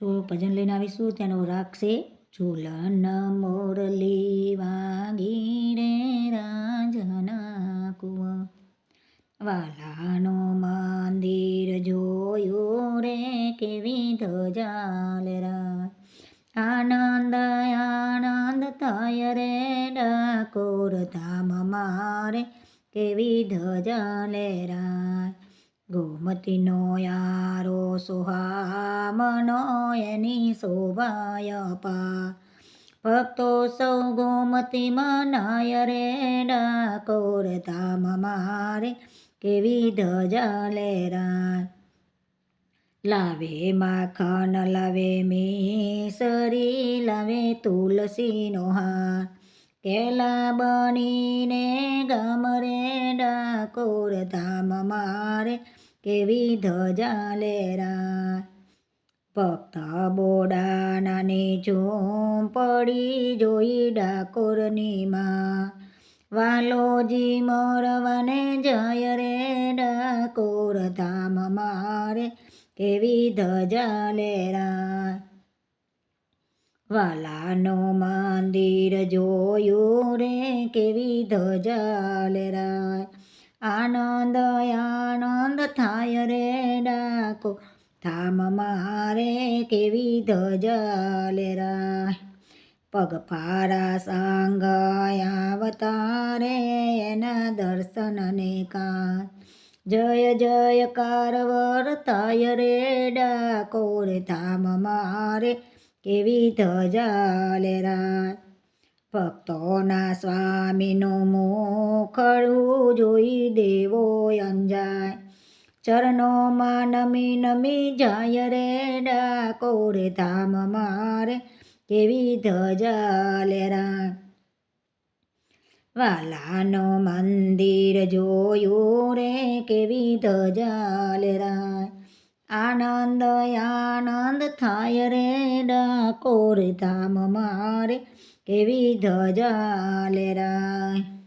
જો ભજન લઈને આવીશું, તેનો રાગ છે ઝૂલન મોરલી વાગી રે રાજના કુંવર વાલાનો મંદિર જોયું રે કેવી ધજાલ રા. આનંદ આનંદ થાય રે ડાકોર ધામ મારે, કેવી ધજાલે રા. ગોમતીનો યારો સુહામનો એની શોભાય પા ભક્તો સૌ ગોમતી મનાય રે ડાકોર ધામ મારે કેવી ધજા લેરા લાવે માખણ લાવે મેસરી લાવે તુલસીનો હાર કેલા બનીને ગામ રે ડાકોર ધામ મારે કેવી ધજા લેરા ભક્ત બોડાનાની ઝૂંપડી જોઈ ડાકોરની માં. વાલોજી મોરવાને જય રે ડાકોર ધામ મારે, કેવી ધજા લેરા વાલાનો મંદિર જોયું રે, કેવી ધજા લેરા આનંદ આનંદ થાય રે ડાકો. ધામ મારે કેવી ધજા લેરા પગફારા સાંગ આવતારે એના દર્શનને કા જય જય કારવર થાય રે ડાકોર ધામ મારે કેવી ધજા લેરા ભક્તોના સ્વામીનું મુખડું જોઈ દેવો અંજાય. ચરણોમાં નમી નમી જાય રે ડાકોર ધામ મારે, કેવી ધજા લેરા વાલાનો મંદિર જોયું રે કેવી ધજા લેરા આનંદ આનંદ થાય રે ડાકોર ધામ મારે, કેવી ધજા લેરા